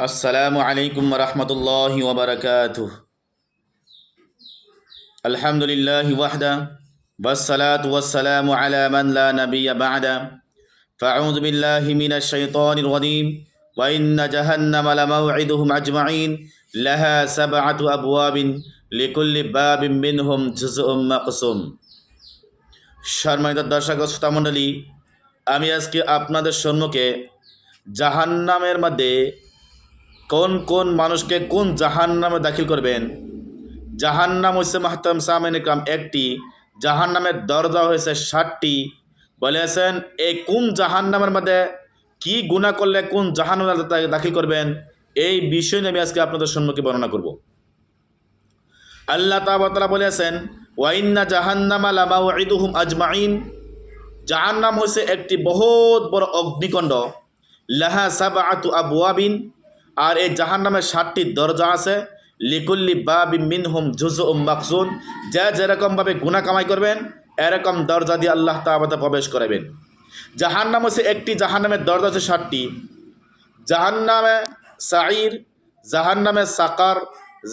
السلام عليكم ورحمة الله وبركاته الحمد لله وحده والصلاة والسلام على من لا نبي بعده فأعوذ بالله من الشيطان الرجيم وإن جهنم لموعدهم أجمعين لها سبعة أبواب لكل باب منهم جزء مقسوم সম্মানিত দর্শক ও শ্রোতামণ্ডলী আমি আজকে আপনাদের সম্মুখে জাহান্নামের মধ্যে কোন কোন মানুষকে কোন জাহান্নামে দাখিল করবেন? জাহান্নাম হচ্ছে মাহতাম সামেন ইকরাম একটি, জাহান্নামের দরজা হয়েছে ষাটটি বলেছেন এই কোন জাহান্নামের মধ্যে কি গুণা করলে কোন তাকে দাখিল করবেন? এই বিষয় নিয়ে আমি আজকে আপনাদের সম্মুখে বর্ণনা করব। আল্লাহ তাবাতলা বলেছেন ওয়াইন্না জাহান্নামা লামাউইদুহুম আজমাইন জাহান্নাম হচ্ছে একটি বহুত বড় অগ্নিকণ্ড। লাহা সাবাআতু আবওয়াবিন। আর এই জাহান জাহান্নামের ষাটটি দরজা আছে। লিকুল্লি বাবি মিনহুম জুজু উম মাকসুন যা যেরকমভাবে গুণা কামাই করবেন, এরকম দরজা দিয়ে আল্লাহ তাবাতে প্রবেশ করাবেন। জাহান্নাম হচ্ছে একটি, জাহান্নামের দরজা হচ্ছে ষাটটি জাহান্নামে সাঈর, জাহান্নামে সাকার,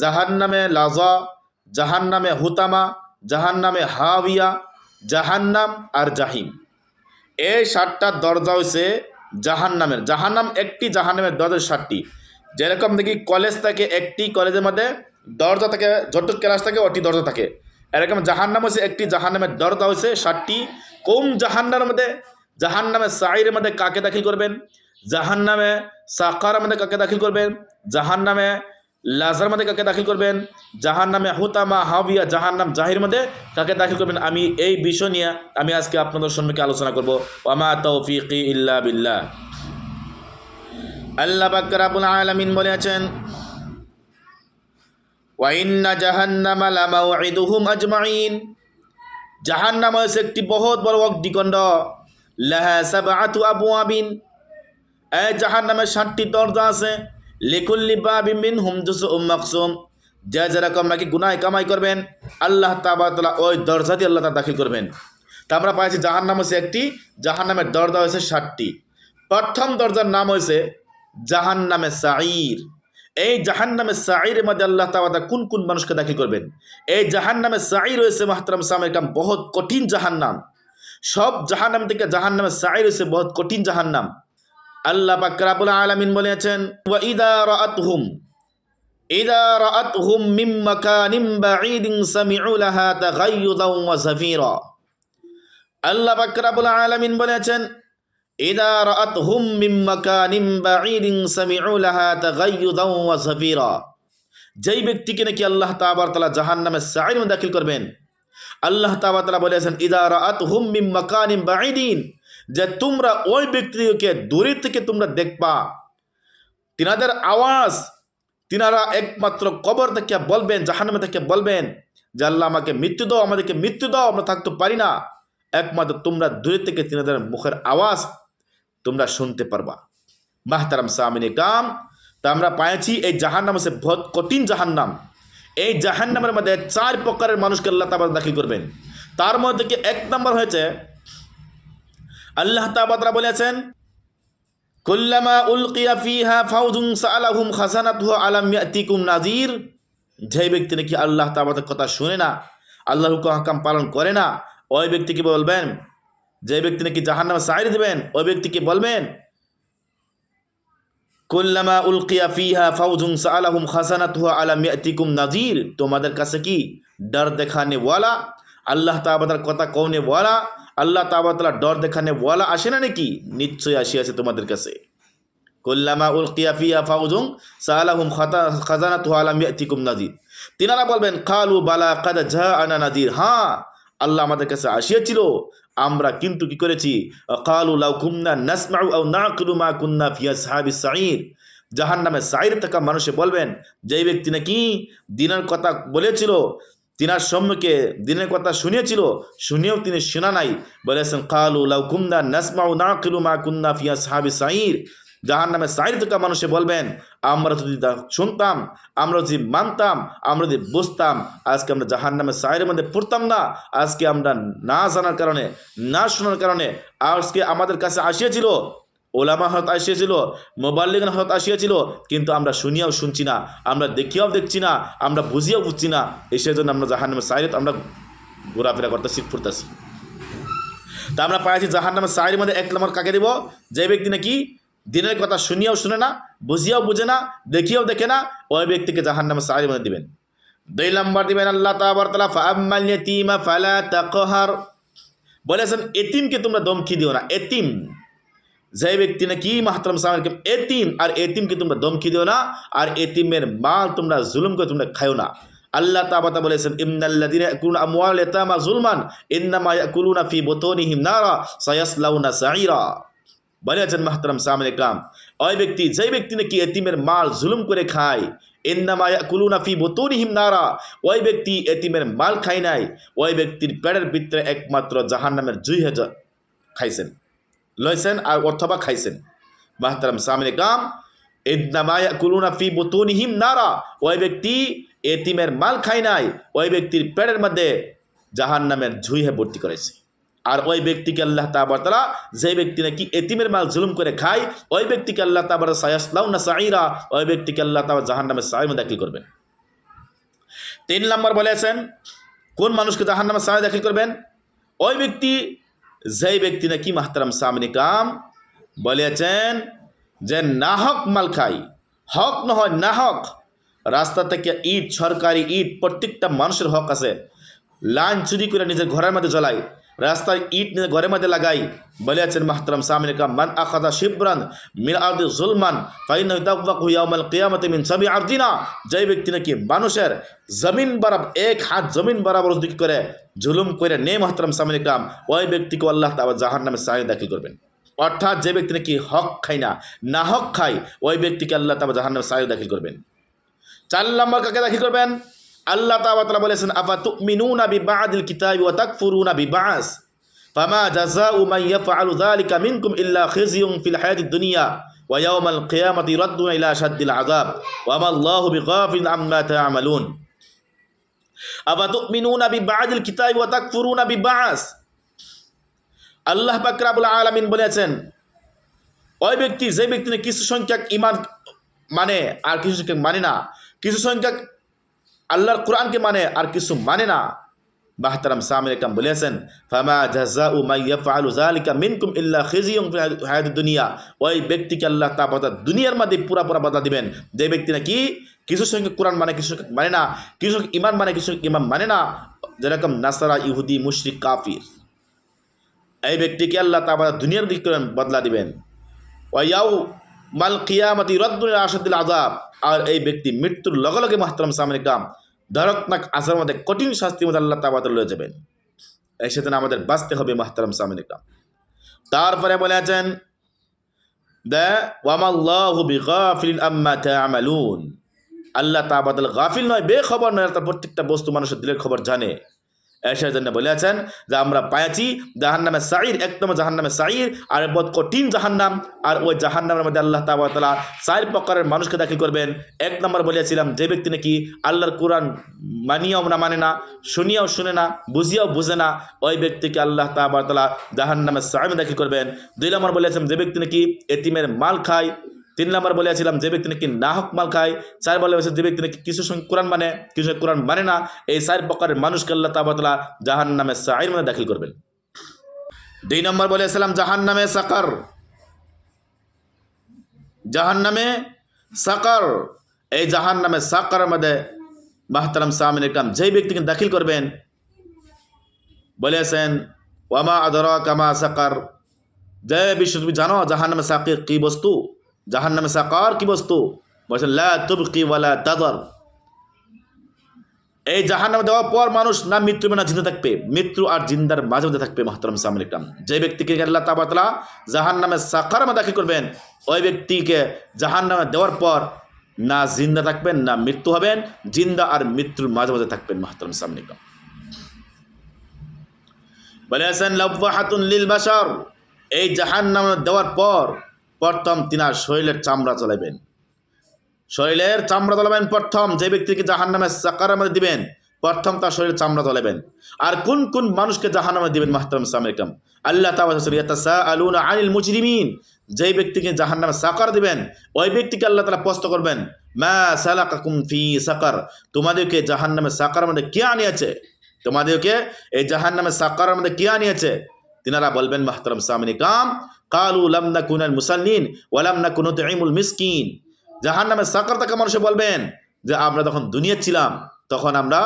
জাহান্নামে লাজা জাহান্নামে হুতামা জাহান জাহান্নামে হাবিয়া জাহান্নাম আর জাহিম। এই সাতটা দরজা হয়েছে জাহান্নামের। জাহান্নাম একটি, জাহান্নামের দরজা ষাটটি যেরকম দেখি কলেজ থাকে, একটি কলেজের মধ্যে দরজা থাকে যত ক্লাস থাকে ওটি দরজা থাকে। এরকম জাহান্নাম হচ্ছে একটি জাহান্নামের দরজা হয়েছে ষাটটি কোন জাহান্নামের মধ্যে? জাহান্নামে সাইরের মধ্যে কাকে দাখিল করবেন? জাহান্নামে সাকার মধ্যে কাকে দাখিল করবেন? জাহান্নামে লাজার মধ্যে কাকে দাখিল করবেন? জাহান নামে হুতামা, হাবিয়া জাহান নাম জাহির মধ্যে কাকে দাখিল করবেন? আমি এই বিষয় নিয়ে আমি আজকে আপনাদের সম্মুখে আলোচনা করব। ওয়ামা তৌফিকি ইল্লা বিল্লাহ। আল্লাহ বাকরাবুল আলমিন বলেছেন ওয়াইন্না জাহান্নামা লামাউইদুহুম আজমাইন জাহান্নাম হচ্ছে একটি বহুত বড় অগ্নিকণ্ড। লাহা সাবআতু আবওয়াবিন। এই জাহান্নামের ষাটটি দরজা আছে। লিকুল্লি বাবি মিনহুম জুজুউম মাকসুম। যে যেরকম নাকি গুনায় কামাই করবেন, আল্লাহ তাবাতলা ওই দরজা দিয়ে আল্লাহ তাআলা দাখিল করবেন। তা আমরা পাইছি জাহান্নাম হচ্ছে একটি, জাহান্নামের দরজা হয়েছে ষাটটি প্রথম দরজার নাম হয়েছে জাহান্নামে সাঈর। এই জাহান্নামে সাঈরের মধ্যে আল্লাহ তাবাদা কোন কোন মানুষকে দাখিল করবেন? এই জাহান্নামে সাঈর হয়েছে মাহতারাম সামনে একটা বহুত কঠিন জাহান্নাম। সব জাহান্নাম থেকে জাহান্নামে সাঈ হয়েছে বহুত কঠিন জাহান্নাম। আল্লাহ পাকরাবুল আলামিন বলেছেন, ওয়া ইদা রাআতহুম ইদা রাআতহুম মিন মাকানিন বাঈদিন সামিউ লাহা তাগায়্যুদান ওয়া জাফীরা আল্লাহ পাকরাবুল আলামিন বলেছেন রাআতহুম মিন মাকানিন বাঈদিন সামিউ লাহা তাগায়্যুদান ওয়া জাফীরা যেই ব্যক্তিকে নাকি আল্লাহ তাআলা তাআলা জাহান্নামে সাঈর দাখিল করবেন, আল্লাহ তাআলা বলেছেন, ইদা রাআতহুম মিন মাকানিন বাঈদিন যে তোমরা ওই ব্যক্তিকে দূরে থেকে তোমরা দেখবা। তিনাদের আওয়াজ, তিনারা একমাত্র কবর থেকে বলবেন, জাহান্নামে থেকে বলবেন যে, আল্লাহ আমাকে মৃত্যু দাও, আমাদেরকে মৃত্যু দাও, আমরা থাকতে পারি না। একমাত্র তোমরা দূরে থেকে তিনাদের মুখের আওয়াজ তোমরা শুনতে পারবা। মাহতারাম সামিন কাম তা আমরা পাইছি এই জাহান্নাম হচ্ছে বহুত কঠিন জাহান্নাম। এই জাহান্নামের মধ্যে চার প্রকারের মানুষকে আল্লাহ তাবার দাখিল করবেন। তার মধ্যে কি এক নম্বর হয়েছে? আল্লাহ তাবাদরা বলেছেন, কুল্লামা উলকিয়া ফিহা ফাউজুন সালাহুম খাসানাতুহু আলাম ইয়াতিকুম নাজির যে ব্যক্তি নাকি আল্লাহ তাবাদের কথা শুনে না, আল্লাহর হুকুম হাকাম পালন করে না, ওই ব্যক্তিকে বলবেন? যে ব্যক্তি নাকি জাহান্নামে সাইড দেবেন, ওই ব্যক্তিকে বলবেন? কুল্লামা উলকিয়া ফিহা ফাউজুন সালাহুম খাসানাতুহু আলাম ইয়াতিকুম নাজির তোমাদের কাছে কি ডর দেখানে ওয়ালা? আল্লাহ তাবাদার কথা কৌনে ওয়ালা? আল্লাহ তাবাতলা ডর দেখানে ওয়ালা আসে না নাকি? নিশ্চয়ই আসিয়াছে তোমাদের কাছে। কল্লামা উল কিয়াফিয়া ফাউজুং সালাহুম খাজানা তু আলাম ইয়াতিকুম নাজির তিনারা বলবেন খালু বালা কাদা ঝা আনা নাজির হ্যাঁ আল্লাহ আমাদের কাছে আসিয়াছিল। আমরা কিন্তু কি করেছি? কালু লাউ কুন্না নাসমাউ আও না মা কুন্না ফিয়া সাহাবি সাঈর। জাহান নামে সাইর থাকা মানুষে বলবেন, যেই ব্যক্তি নাকি দিনের কথা বলেছিল, তিনার সম্মুখে দিনের কথা শুনিয়েছিল, শুনেও তিনি শোনা নাই। বলেছেন, কালু লাউ নাসমাউ নাকিলু মা কুন্না ফিয়া সাহাবি সাঈর। জাহান নামে সাইর থাকা মানুষে বলবেন, আমরা যদি শুনতাম, আমরা যদি মানতাম, আমরা যদি বুঝতাম, আজকে আমরা জাহান নামে সাইরের মধ্যে পড়তাম না, আজকে আমরা না জানার কারণে, না শোনার কারণে, আজকে আমাদের কাছে আসিয়েছিল, ওলামা হত আসিয়েছিল মোবাল্লিগান হত আসিয়েছিল, কিন্তু আমরা শুনিয়াও শুনছি না, আমরা দেখিয়াও দেখছি না, আমরা বুঝিয়াও বুঝছি না এই সেজন্য আমরা জাহান নামে সাইরেত আমরা ঘোরাফেরা করতেছি, ফুরতেছি। তা আমরা পাইছি জাহান নামে সাইরের মধ্যে এক নম্বর কাকে দেব? যে ব্যক্তি নাকি দিনের কথা শুনিয়াও শুনে না, বুঝিয়াও বুঝে না, দেখিয়াও দেখে না, ওই ব্যক্তিকে জাহান নামে সাইরের মধ্যে দিবেন। দুই নম্বর দিবেন, আল্লাহ তালা ফাআম্মাল ইয়াতীমা ফালা বলেছেন, এতিমকে তোমরা দমকি দিও না, এতিম। যে ব্যক্তি নাকি মাহতরম সালামকে এতিম, আর এতিমকে তোমরা দমকি দিও না, আর এতিমের মাল তোমরা জুলুম করে তোমরা খাও না। আল্লাহ তাবাতা বলেছেন ইমনাল্লাযিনা ইয়াকুলুনা আমওয়াল ইয়াতামা যুলমান ইন্নামা ইয়াকুলুনা ফি বুতুনিহিম নারা, সায়াসলাউনা সাঈরা। বলেছেন মাহতরম সামনে কাম ওই ব্যক্তি, যেই ব্যক্তি নাকি এতিমের মাল জুলুম করে খায়, ইন্নামা ইয়াকুলুনা ফি বুতুনিহিম নারা, ওই ব্যক্তি এতিমের মাল খায় নাই, ওই ব্যক্তির পেটের ভিতরে একমাত্র জাহান্নামের জুই হেজ খাইছেন, লইছেন আর অথবা খাইছেন। মাহতারাম সামনে কাম ইদনামায়া কুলুনা ফি বুতুনিহিম নারা, ওই ব্যক্তি এতিমের মাল খায় নাই, ওই ব্যক্তির পেটের মধ্যে জাহান জাহান্নামের ঝুইহে ভর্তি করেছে। আর ওই ব্যক্তিকে আল্লাহ তাবারতালা যে ব্যক্তি নাকি এতিমের মাল জুলুম করে খায়, ওই ব্যক্তিকে আল্লাহ তাবার সায়াসলাউ না সাইরা ওই ব্যক্তিকে আল্লাহ তাবার জাহান্নামের সাইমে দাখিল করবেন। তিন নম্বর বলেছেন, কোন মানুষকে জাহান্নামের সামনে দাখিল করবেন? ওই ব্যক্তি, যেই ব্যক্তি নাকি মাহতারাম সামনে কাম বলেছেন যে নাহক মাল খাই হক নহয় নাহক রাস্তা থেকে ইট, সরকারি ইট প্রত্যেকটা মানুষের হক আছে। লাইন চুরি করে নিজের ঘরের মধ্যে জ্বলাই রাস্তায় ইট নিয়ে ঘরের মধ্যে লাগাই। বলেছেন মাহতারাম সামনে কাম, মান আখাদা শিবরান মিন আর্দি জুলমান ফাইন ইয়াউমাল কিয়ামতি মিন সাবি আরদিনা। যে ব্যক্তি নাকি মানুষের জমিন বরাব, এক হাত জমিন বরাবর দিক করে জুলুম করে নে মাহতারাম সামনে কাম, ওই ব্যক্তিকে আল্লাহ তাআলা জাহান্নামে সাই দাখিল করবেন। অর্থাৎ যে ব্যক্তি নাকি হক খায় না না হক খায়, ওই ব্যক্তিকে আল্লাহ তাআলা জাহান্নামে সাই দাখিল করবেন। চার নম্বর কাকে দাখিল করবেন? আল্লাহ তাআলা বলেছেন আফা তুমিনুনা বিবাদিল কিতাবি ওয়া তাকফুরুনা বিবাস? ফামা জাযাউ মান ইয়াফআলু যালিকা মিনকুম ইল্লা খিজিয়ুন ফিল হায়াতিদ দুনিয়া ওয়া ইয়াওমাল কিয়ামাতি ইরাদ্দুনা ইলা আশাদ্দিল আযাব। ওয়া মা আল্লাহু বিগাফিল আম্মা তা'মালুন। আফা তুমিনুনা বিবাদিল কিতাবি ওয়া তাকফুরুনা বিবাস? আল্লাহ পাক রাব্বুল আলামিন বলেছেন, ওই ব্যক্তি, যে ব্যক্তি কিছু সংখ্যক ইমান মানে আর কিছু সংখ্যক মানে না, কিছু সংখ্যক আল্লাহর কোরআনকে মানে আর কিছু মানে না। বাহতারাম সামির কাম বলেছেন, ফামা জাযাউ মান ইয়াফআলু যালিকা মিনকুম ইল্লা খিজিয়ুন ফিল দুনিয়া। ওই ব্যক্তিকে আল্লাহ তাআলা দুনিয়ার মধ্যে পুরা পুরা বাধা দিবেন। যে ব্যক্তি নাকি কিছু সংখ্যক কোরআন মানে কিছু মানে না, কিছু ইমান মানে কিছু ইমান মানে না, যেরকম নাসারা, ইহুদি, মুশরিক, কাফির। এই ব্যক্তিকে আল্লাহ তাআলা দুনিয়ার দিক বদলা দিবেন। ওয়াইয়াউ মাল কিয়ামতি রদ্দুল আসাদুল আজাব আর এই ব্যক্তি মৃত্যুর লগে লগে মাহতারাম সামনে কাম ধরকনাক আসার মধ্যে কঠিন শাস্তির মধ্যে আল্লাহ তাবাদল লয়ে যাবেন। এই সেদিন আমাদের বাঁচতে হবে মাহতারাম সামনে কাম তারপরে বলে আছেন আল্লাহ তাবাদল গাফিল নয়, বেখবর নয়, তার প্রত্যেকটা বস্তু মানুষের দিলের খবর জানে। এসার জন্য বলেছেন যে আমরা পাইছি জাহান্নামে সাইর এক নম্বর জাহান্নামে সাইর আর বহুত কঠিন জাহান্নাম, আর ওই জাহান্নামের মধ্যে আল্লাহ তালা চার প্রকারের মানুষকে দাখিল করবেন। এক নম্বর বলেছিলাম যে ব্যক্তি নাকি আল্লাহর কোরআন মানিয়াও না মানে না, শুনিয়াও শুনে না, বুঝিয়াও বুঝে না, ওই ব্যক্তিকে আল্লাহ তালা জাহান্নামে সাইমে দাখিল করবেন। দুই নম্বর বলেছিলাম যে ব্যক্তি নাকি এতিমের মাল খায় তিন নম্বর বলেছিলাম যে ব্যক্তি নাকি নাহক মাল খায়, চার বলে হয়েছে, যে ব্যক্তি নাকি কিছু সঙ্গে কোরআন মানে কিছু কোরআন মানে না, এই চার প্রকারের মানুষকে আল্লাহ তাবাতলা জাহান নামে সাইর মধ্যে দাখিল করবেন। দুই নম্বর বলেছিলাম জাহান নামে সাকার। জাহান নামে সাকার। এই জাহান নামে সাকার মধ্যে মাহতারাম সামিন ইকরাম যেই ব্যক্তিকে দাখিল করবেন, বলেছেন ওয়ামা আদর কামা সাকার। যে বিশ্ব তুমি জানো জাহান নামে সাকির কি বস্তু? জাহান নামে সাকার কি বস্তু? বলছেন, লা ওয়ালা তাদর। এই জাহান নামে দেওয়ার পর মানুষ না মৃত্যু না জিন্দা থাকবে, মৃত্যু আর জিন্দার মাঝে মধ্যে থাকবে, মাহতারাম সামিল ইকরাম। যে ব্যক্তিকে আল্লাহ তাবাতলা জাহান নামে সাকার মধ্যে দাখিল করবেন? ওই ব্যক্তিকে জাহান নামে দেওয়ার পর না জিন্দা থাকবেন, না মৃত্যু হবেন, জিন্দা আর মৃত্যুর মাঝে মাঝে থাকবেন, মাহতারাম সামিল ইকরাম। বলেছেন, লব্বাহাতুন লিল বাসার এই জাহান নামে দেওয়ার পর প্রথম তিনার শরীরের চামড়া চলাবেন শরীরের চামড়া চলাবেন প্রথম, যে ব্যক্তিকে জাহান নামে সাকার মধ্যে দিবেন, প্রথম তার শরীরের চামড়া তোলাবেন আর কোন কোন মানুষকে জাহান্নামে দিবেন মাহতারাম সামরিকাম আল্লাহ তাআলা আলুনা আনিল মুজরিমিন। যেই ব্যক্তিকে জাহান্নামে সাকার দিবেন, ওই ব্যক্তিকে আল্লাহ তালা প্রস্ত করবেন, মা সালাকাকুম ফি সাকার? তোমাদেরকে জাহান্নামে সাকার মধ্যে কে আনিয়েছে? তোমাদেরকে এই জাহান্নামে সাকার মধ্যে কে আনিয়েছে? তিনারা বলবেন, মাহতারাম সামরিকাম কালু লাম নাকুনাল মুসাল্লিন ওয়ালাম নাকুনু তুইমুল মিসকিন। জাহান্নামে সাকার তাকে মানুষে বলবেন যে, আমরা যখন দুনিয়া ছিলাম, তখন আমরা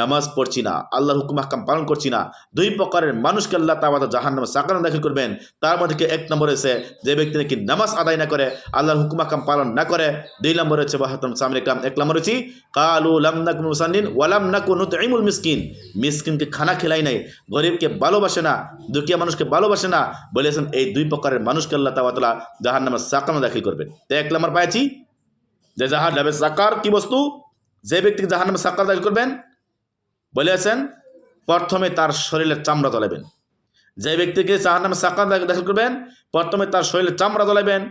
নামাজ পড়ছি না, আল্লাহর হুকুম হাকাম পালন করছি না, দুই প্রকারের মানুষকে আল্লাহ তাবাদ জাহান নামে সাকার দাখিল করবেন। তার মধ্যে এক নম্বর হয়েছে যে ব্যক্তি নাকি নামাজ আদায় না করে, আল্লাহর হুকুম হাকাম পালন না করে? দুই নম্বর হচ্ছে বাহাতম সামনে কাম এক নম্বর হচ্ছে কালু ওয়ালাম নাকুন মিসকিন। মিসকিনকে খানা খেলাই নাই, গরিবকে ভালোবাসে না দুঃখিয়া মানুষকে ভালোবাসে না, বলেছেন এই দুই প্রকারের মানুষকে আল্লাহ তাবাতলা জাহান নামে সাকার দাখিল করবেন। তো এক নম্বর পাইছি, যে জাহান নামে সাকার কি বস্তু? যে ব্যক্তিকে জাহান নামে সাকার দাখিল করবেন বলেছেন, প্রথমে তার শরীরের চামড়া তোলাবেন যে ব্যক্তিকে জাহান নামে সাকার দাখিল করবেন, প্রথমে তার শরীরের চামড়া তোলাবেন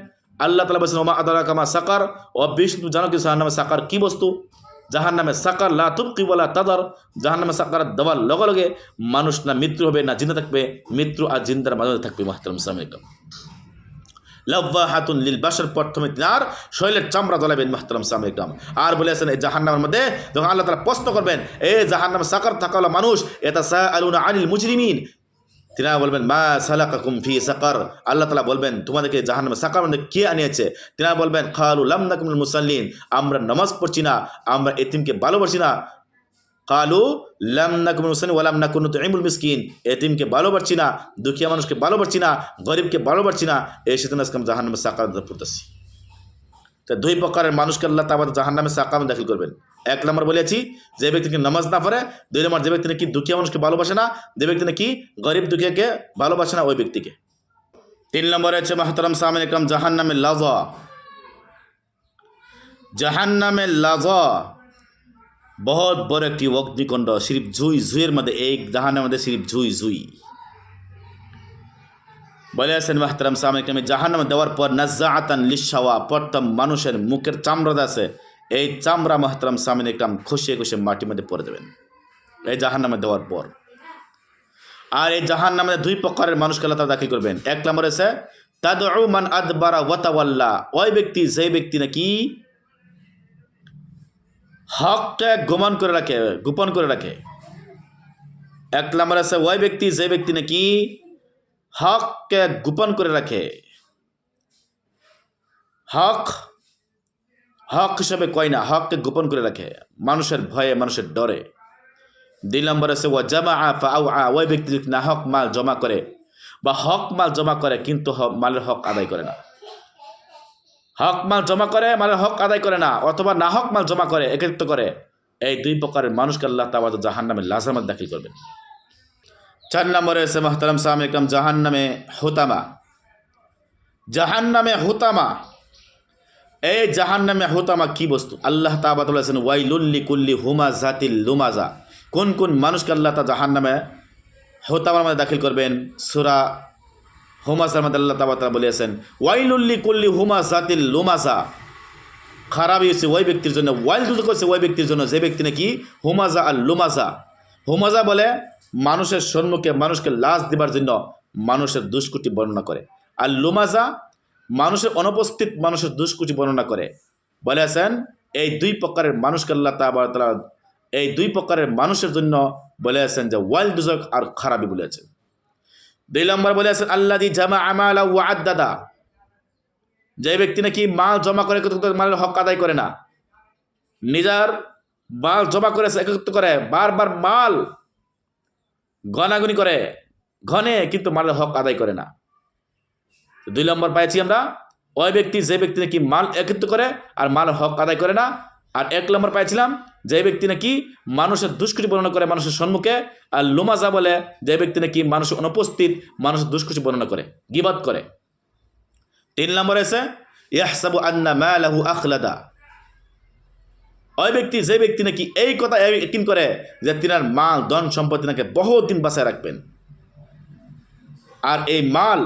আল্লাহ তালা বলছেন, ওমা আদারা কামা সাকার। ও বিষ্ণু জানো কি জাহান নামে সাকার কি বস্তু? জাহান নামে সাকার লা তুবকি বলা তাদার। জাহান নামে সাকার দেওয়ার লগে লগে মানুষ না মৃত্যু হবে, না জিন্দা থাকবে। মৃত্যু আর জিন্দার মাঝে থাকবে, মাহতারাম ইসলাম লব্বা হাতুন লিল বাসার প্রথমে তিনার শৈলের চামড়া দলাবেন মাহতারাম সামিকরাম আর বলেছেন, এই জাহান্নামের মধ্যে যখন আল্লাহ তালা প্রশ্ন করবেন, এ জাহান্নাম সাকার থাকা মানুষ এটা সা আলুনা আনিল মুজরিমিন? তিনারা বলবেন, মা সালাকাকুম ফি সাকার। আল্লাহ তালা বলবেন, তোমাদেরকে জাহান্নামে সাকার মধ্যে কে আনিয়েছে? তিনারা বলবেন খালু লাম নাকুমুল মুসাল্লিন। আমরা নামাজ পড়ছি না, আমরা এতিমকে ভালোবাসি না। কালু লাম নাকুম মুসানি ওয়ালাম নাকুন ইমুল মিসকিন। এতিমকে ভালোবাসছি না, দুঃখিয়া মানুষকে ভালোবাসছি না, গরিবকে ভালোবাসছি না এই আজকে আমরা জাহান্নামে সাকার পড়তেছি তো দুই প্রকারের মানুষকে আল্লাহ তাবাদ জাহান্নামে সাকাম দাখিল করবেন। এক নম্বর বলেছি, যে ব্যক্তিকে নামাজ না পড়ে, দুই নম্বর যে ব্যক্তি নাকি দুঃখিয়া মানুষকে ভালোবাসে না, যে ব্যক্তি নাকি গরিব দুঃখিয়াকে ভালোবাসে না, ওই ব্যক্তিকে। তিন নম্বরে হচ্ছে, মাহতারাম সামিন একরাম জাহান্নামে লাজা জাহান্নামে লাজা বহুত বড় একটি অগ্নিকুণ্ড সিরিপ ঝুই, ঝুইয়ের মধ্যে এই জাহানের মধ্যে সিরিপ ঝুই ঝুই। বলে আছেন, মাহতারাম সামিকামে জাহান্নামে দেওয়ার পর নাজ্জা আতান লিসাওয়া প্রথম মানুষের মুখের চামড়া আছে। এই চামড়া মাহতারাম সামনে একরাম খুশিয়ে খুশিয়ে মাটির মধ্যে পড়ে দেবেন এই জাহান্নামে দেওয়ার পর। আর এই জাহান্নামে দুই প্রকারের মানুষকে আল্লাহ দাখিল করবেন। এক নম্বর আছে তাদউ মান আদবারা ওয়াতাওয়াল্লা ওই ব্যক্তি যে ব্যক্তি নাকি হকটা গোপন করে রাখে, গোপন করে রাখে। এক নম্বর আছে, ওই ব্যক্তি, যে ব্যক্তি নাকি হককে গোপন করে রাখে। হক হক হিসাবে কয় না, হককে গোপন করে রাখে। মানুষের ভয়ে, মানুষের ডরে। দুই নম্বর আছে ও জামা আফা আউ আ, ওই ব্যক্তি যদি না হক মাল জমা করে, বা হক মাল জমা করে, কিন্তু মালের হক আদায় করে না। হক মাল জমা করে মানে হক আদায় করে না, অথবা না হক মাল জমা করে, একত্রিত করে। এই দুই প্রকারের মানুষকে আল্লাহ তাবাদ জাহান নামে লাজামাত দাখিল করবেন। চার নম্বরে এসে মাহতারাম সাহাম ইকরাম জাহান নামে হুতামা। জাহান নামে হুতামা। এই জাহান নামে হুতামা কি বস্তু? আল্লাহ তাবাদ বলেছেন ওয়াইলুল্লি কুল্লি হুমা জাতিল লুমাজা। কোন কোন মানুষকে আল্লাহ তা জাহান নামে হুতামার মধ্যে দাখিল করবেন? সুরা হুমাস রহমদ আল্লাহ তাবাতা বলেছেন ওয়াইলুল্লি কুল্লি হুমা জাতিল লুমাজা খারাপ হয়েছে ওই ব্যক্তির জন্য, ওয়াইল দুটো করছে ওই ব্যক্তির জন্য, যে ব্যক্তি নাকি হুমাজা আর লুমাজা হুমাজা বলে মানুষের সম্মুখে মানুষকে লাশ দেবার জন্য মানুষের দুষ্কুটি বর্ণনা করে। আর লুমাজা মানুষের অনুপস্থিত মানুষের দুষ্কুটি বর্ণনা করে। বলেছেন, এই দুই প্রকারের মানুষকে আল্লাহ তালা এই দুই প্রকারের মানুষের জন্য বলেছেন যে ওয়াইল দুজক আর খারাপই বলেছেন। দুই নম্বর বলেছেন আল্লাহ দি জামা আমালা ওয়াদ দাদা যে ব্যক্তি নাকি মাল জমা করে মালের হক আদায় করে না, নিজের মাল জমা করে একত্রিত করে, বারবার মাল গনাগুনি করে ঘনে কিন্তু মালের হক আদায় করে না। দুই নম্বর পাইছি আমরা, ওই ব্যক্তি যে ব্যক্তি নাকি মাল একত্রিত করে আর মাল হক আদায় করে না আর এক নম্বর পাইছিলাম, যে ব্যক্তি নাকি মানুষের দুষ্কৃতি বর্ণনা করে মানুষের সম্মুখে, আর লুমাজা বলে যে ব্যক্তি নাকি মানুষের অনুপস্থিত মানুষের দুষ্কৃতি বর্ণনা করে গিবাদ করে। তিন নম্বর আছে, ইয়াহসাবু আন্না মালাহু আখলাদা। ওই ব্যক্তি, যে ব্যক্তি নাকি এই কথা একিন করে যে তিনার মাল, ধন, সম্পত্তি নাকি বহুত দিন বাঁচায় রাখবেন। আর এই মাল,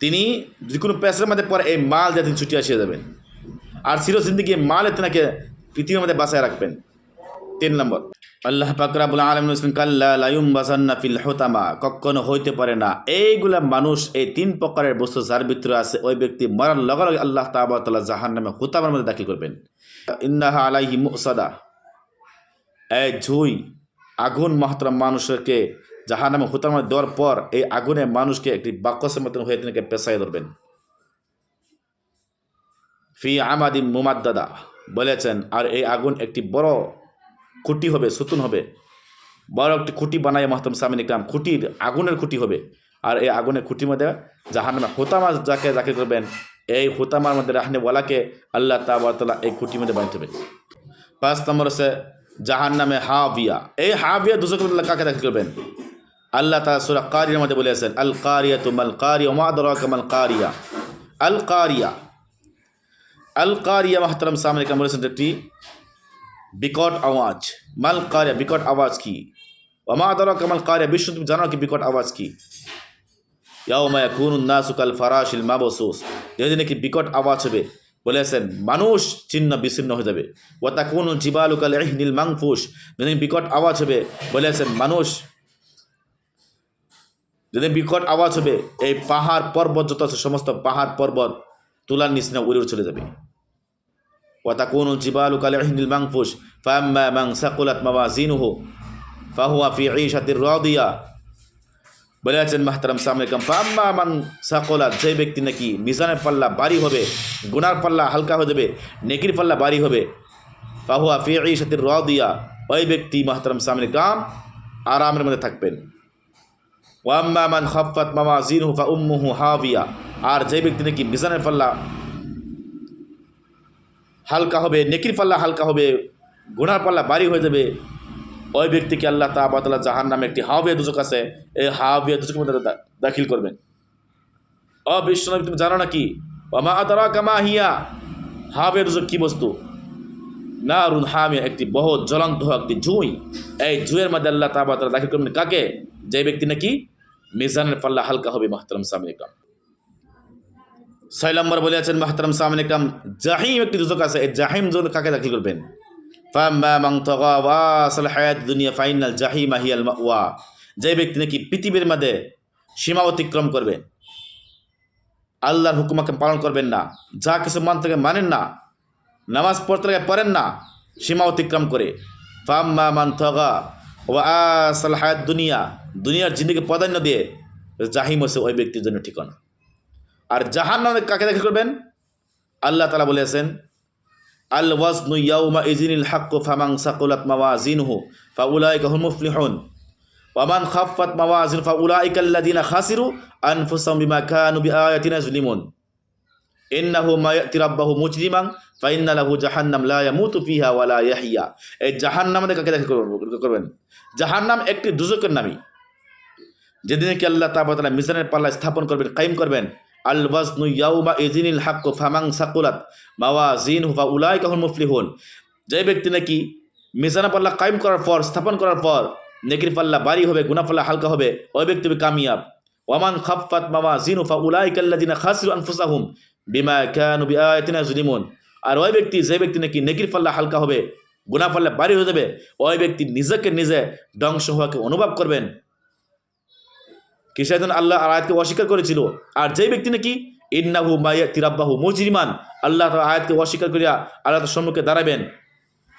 তিনি যে কোনো পেশার মধ্যে পরে এই মাল দিয়ে তিনি ছুটি আসিয়ে যাবেন। আর চির জিন্দিগি মালে তিনাকে পৃথিবীর মধ্যে বাঁচায় রাখবেন। তিন নম্বর, আল্লাহ পাকরাবুল আলম কাল্লা লায়ুম বাসান্না ফিল হোতামা কখনো হইতে পারে না। এইগুলা মানুষ, এই তিন প্রকারের বস্তু যার ভিতরে আছে, ওই ব্যক্তি মরার লগে লগে আল্লাহ তাবাতাল্লাহ জাহান নামে হোতামার মধ্যে দাখিল করবেন। ইন্নাহা আলাইহি মুসাদা। এ ঝুই আগুন মাহতরম মানুষকে জাহান নামে হোতামা দেওয়ার পর এই আগুনে মানুষকে একটি বাক্যসের মতন হয়ে তিনি পেশায় ধরবেন। ফি আমাদিম মুমাদ্দাদা বলেছেন, আর এই আগুন একটি বড় খুঁটি হবে, সুতুন হবে। বড় একটি খুঁটি বানায় মাহতম সামিন ইকরাম। খুঁটির আগুনের খুঁটি হবে। আর এই আগুনের খুঁটির মধ্যে জাহান নামে হোতামা যাকে যাকে করবেন, এই হোতামার মধ্যে রাহনে ওয়ালাকে আল্লাহ তাবাতলা এই খুঁটির মধ্যে বানিয়ে দেবেন। পাঁচ নম্বর আছে জাহান নামে হাবিয়া। এই হাবিয়া দুশো কাকে দাখিল করবেন? আল্লাহ তালা সুরা কারিয়ার মধ্যে বলেছেন, আল কারিয়া তুমাল কারিয়া মাদর কামাল কারিয়া। আল কারিয়া আল কারিয়া মাহতারাম সামনে কেমন বলেছেন একটি বিকট আওয়াজ। মাল কারিয়া বিকট আওয়াজ কি? ওমা আদরা কামাল কারিয়া বিশ্ব তুমি জানো কি বিকট আওয়াজ কি? ইয়াউমা ইয়াকুনু নাসু কাল ফারাশিল মাবসুস। যেদিন নাকি বিকট আওয়াজ হবে, বলেছেন, মানুষ চিহ্ন বিচ্ছিন্ন হয়ে যাবে। ও তাকুনুল জিবালু কাল ইহনিল মাংফুস যেদিন বিকট আওয়াজ হবে, বলেছেন, মানুষ যেদিন বিকট আওয়াজ হবে, এই পাহাড় পর্বত যত আছে, সমস্ত পাহাড় পর্বত, তুলার নিচে উড়ে উড়ে চলে যাবে। ওয়াতাকুন জিবালু কালে হিন্দুল মাংফুস ফাম্মা মাং সাকুলাত মামা জিনুহু ফাহুয়া ফি ঈশাতির রদিয়া। বলে আছেন মাহতারাম সামরিকাম ফাম্মা মান সাকোলাত যে ব্যক্তি নাকি মিজানের পাল্লা বাড়ি হবে, গুনার পাল্লা হালকা হয়ে দেবে নেকির পাল্লা বাড়ি হবে, ফাহুয়া ফি ঈশাতির দিয়া ওই ব্যক্তি মাহতারাম সামরিকাম আরামের মধ্যে থাকবেন। ওয়াম্মা মান খফাত মামা জিনহু ফা উম্মুহু হাবিয়া আর যে ব্যক্তি নাকি মিজানের পাল্লা হালকা হবে, নেকির পাল্লা হালকা হবে, গুনার পাল্লা বাড়ি হয়ে যাবে। ওই ব্যক্তিকে আল্লাহ তাবাতালা জাহান নামে একটি হাবিয়া দুচক আছে, এই হাবিয়া দুচকের মধ্যে দাখিল করবেন। অ বিশ্বনবী তুমি জানো নাকি? আমা আদরা কামা হিয়া? হাবিয়া দুচক কি বস্তু? নারুন হামিয়া, একটি বহুত জ্বলন্ত একটি জুঁই। এই জুয়ের মধ্যে আল্লাহ তাবাতালা দাখিল করবেন কাকে? যে ব্যক্তি নাকি মিজানের পাল্লা হালকা হবে, মাহতারাম সামনে ছয় নম্বর বলে আছেন মাহতারাম সামনে কাম জাহিম একটি দুচক আছে, এই জাহিম জোন কাকে দাখিল করবেন? ফাইনাল জাহিমা হিয়াল ওয়া যে ব্যক্তি নাকি পৃথিবীর মধ্যে সীমা অতিক্রম করবে, আল্লাহর হুকুমাকে পালন করবেন না, যা কিছু মান থেকে মানেন না, নামাজ পড়তে লাগে পড়েন না, সীমা অতিক্রম করে। দুনিয়া, দুনিয়ার জিন্দিকে প্রাধান্য দিয়ে জাহিম হচ্ছে ওই ব্যক্তির জন্য ঠিকানা। আর জাহান নামে কাকে দেখা করবেন? আল্লাহ তালা বলেছেন আল ওয়াজনু ইয়াউমা ইজিনিল হাক্কু ফামাং সাকুলাত মাওয়াজিনহু ফাউলাইকা হুম মুফলিহুন ওয়ামান খাফফাত মাওয়াজিন ফাউলাইকা আল্লাযিনা খাসিরু আনফুসাহুম বিমা কানু বিআয়াতিনা যুলিমুন ইন্নাহু মা ইয়াতি রাব্বাহু মুজরিমান, ফাইন্না লাহু জাহান্নাম লা ইয়ামুতু ফিহা ওয়া লা ইয়াহইয়া। এই জাহান্নাম কাকে দেখা করবেন? জাহান্নাম একটি দুজকের নামই। যেদিনে কি আল্লাহ তাবাতালা মিজানের পাল্লা স্থাপন করবেন, কায়েম করবেন আল ওয়াজনু ইয়াউমা ইজিনিল হাক্কু ফামাং সাকুলাত মাওয়াজিন হুফা উলাই কখন মুফলিহুন। যে ব্যক্তি নাকি মিজানা পাল্লা কায়েম করার পর, স্থাপন করার পর নেকির পাল্লা বাড়ি হবে গুনা হালকা হবে, ওই ব্যক্তি হবে কামিয়াব। ওয়ামান খাফাত মামা জিনু ফা উলাই কাল্লাদিনা খাসিরু আনফুসাহুম বিমা কানু বিআয়াতিনা যুলিমুন। আর ওই ব্যক্তি, যে ব্যক্তি নাকি নেকির পাল্লা হালকা হবে গুনা পাল্লা বাড়ি হয়ে যাবে, ওই ব্যক্তি নিজেকে নিজে ধ্বংস হওয়াকে অনুভব করবেন। কিসাইদন আল্লাহ আর আয়াতকে অস্বীকার করেছিল। আর যেই ব্যক্তি নাকি ইন্নাহু মাইয়া তিরাব্বাহু মুজরিমান, আল্লাহ আয়াতকে অস্বীকার করিয়া আল্লাহ তার সম্মুখে দাঁড়াবেন,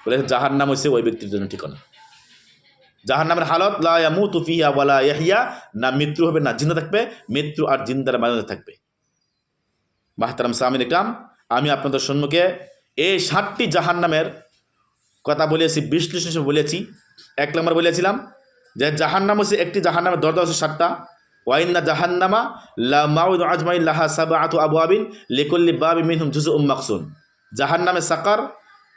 বলে জাহার নাম হচ্ছে ওই ব্যক্তির জন্য ঠিকানা। জাহার নামের হালত লা ইয়ামুতু ফিহা ওয়ালা ইয়াহিয়া, না মৃত্যু হবে, না জিন্দা থাকবে, মৃত্যু আর জিন্দার মাঝে থাকবে। মাহতারাম সামিন ইকরাম আমি আপনাদের সম্মুখে এই ষাটটি জাহান নামের কথা বলেছি, বিশ্লেষণ বলেছি। এক নম্বর বলেছিলাম যে জাহান্নাম হচ্ছে একটি জাহান্নামের দরজা হচ্ছে সাতটা। ওয়াইন্না জাহান্নামা লা মাউদ আজমাই লাহা সাবাআতু আবওয়াবিন লিকুল্লি বাবি মিনহুম জুজউম মাকসুন জাহান্নামে সাকার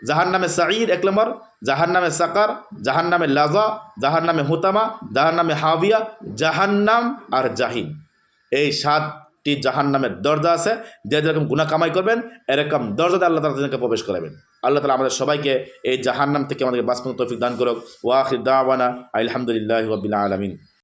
জাহান্নামে সাঈদ এক নম্বর জাহান্নামে সাকার জাহান্নামে লাজা জাহান্নামে হুতামা জাহান্নামে হাবিয়া জাহান্নাম আর জাহিম এই সাতটি জাহান্নামের দরজা আছে, যে যেরকম গুণা কামাই করবেন, এরকম দরজাতে আল্লাহ তালা তাদেরকে প্রবেশ করাবেন। আল্লাহ তালা আমাদের সবাইকে এই জাহান্নাম থেকে আমাদেরকে বাঁচপানো তৌফিক দান করুক। ওয়াখির দাওয়ানা আলহামদুলিল্লাহ আলমিন।